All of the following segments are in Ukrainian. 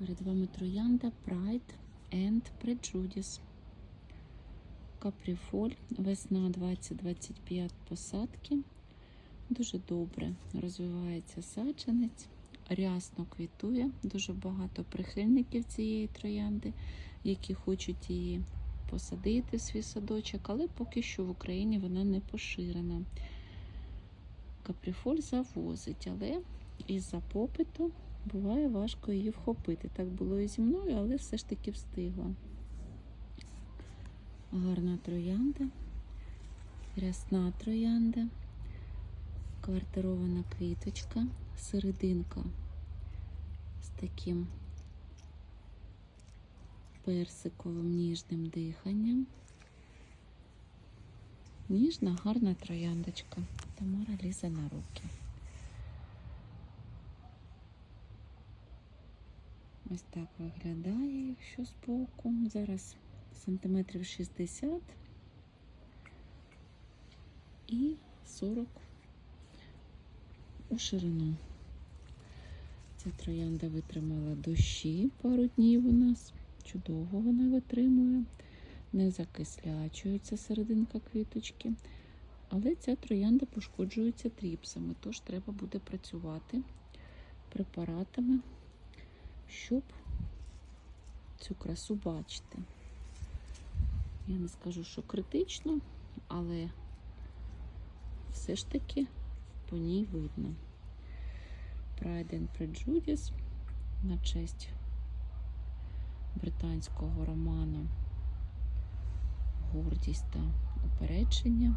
Перед вами троянда Pride and Prejudice. Капріфоль, весна 2025 посадки. Дуже добре розвивається саджанець, рясно квітує. Дуже багато прихильників цієї троянди, які хочуть її посадити в свій садочок, але поки що в Україні вона не поширена. Капріфоль завозить, але із-за попиту буває важко її вхопити. Так було і зі мною, але все ж таки встигла. Гарна троянда, рясна троянда, квартирована квіточка, серединка з таким персиковим ніжним диханням. Ніжна, гарна трояндочка. Тамара лізе на руки. Ось так виглядає, якщо з боку. Зараз сантиметрів 60 і 40 у ширину. Ця троянда витримала дощі пару днів у нас. Чудово вона витримує. Не закислячується серединка квіточки. Але ця троянда пошкоджується тріпсами, тож треба буде працювати препаратами, щоб цю красу бачити. Я не скажу, що критично, але все ж таки по ній видно. Pride and Prejudice на честь британського роману Гордість та упередження.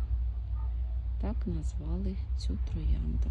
Так назвали цю троянду.